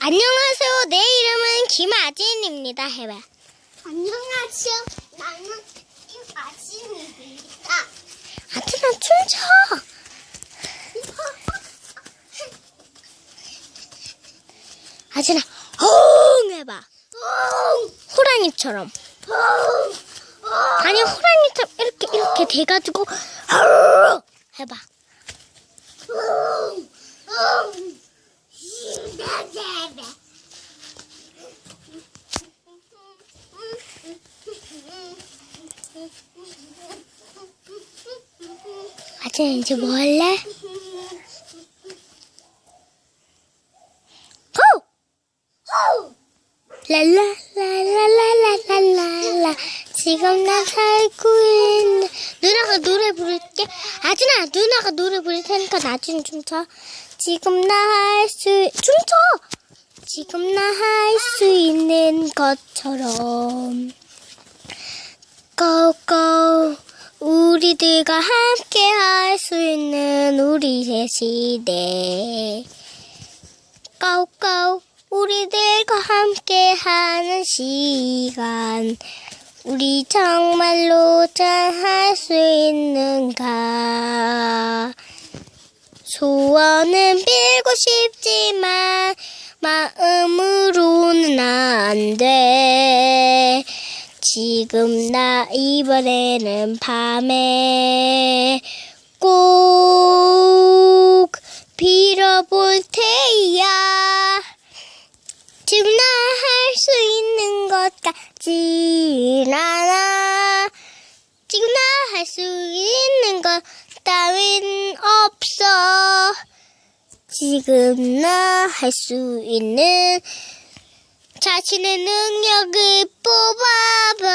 안녕하세요. 내 이름은 김아진입니다. 해봐. 안녕하세요. 나는 김아진입니다. 아진아 춤춰. 아진아 헝 해봐. 호랑이처럼. 아니 호랑이처럼 이렇게 이렇게 돼가지고 헝 해봐. 아진 아 이제 뭐 할래? 호! 랄랄랄랄랄랄랄라. 지금 나 살고 있는 누나가 노래 부를게. 아진아 누나가 노래 부를 테니까 나중에 춤춰 지금 나 할 수 춤춰! 지금 나 할 수 있는 것처럼 고고 우리들과 함께 할 수 있는 우리의 시대. 고고 우리들과 함께 하는 시간. 우리 정말로 잘할 수 있는가? 소원은 빌고 싶지만 마음으로는 안 돼. 지금 나 이번에는 밤에 꼭 빌어볼 테야. 지금 나 할 수 있는 것 같진 않아. 지금 나 할 수 있는 것 따윈 없어. 지금 나 할 수 있는 자신의 능력을 뽑아봐.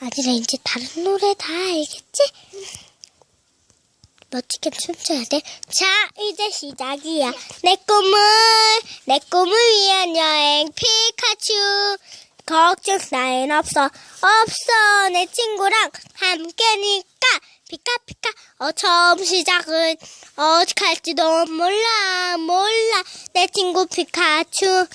아들아 이제 다른 노래 다 알겠지? 멋지게 춤춰야 돼. 자, 이제 시작이야. 내 꿈을, 내 꿈을 위한 여행, 피카츄. 걱정 따윈 없어, 없어. 내 친구랑 함께니까. 피카피카, 어, 처음 시작은 어떻게 할지도 몰라, 몰라. 내 친구 피카츄.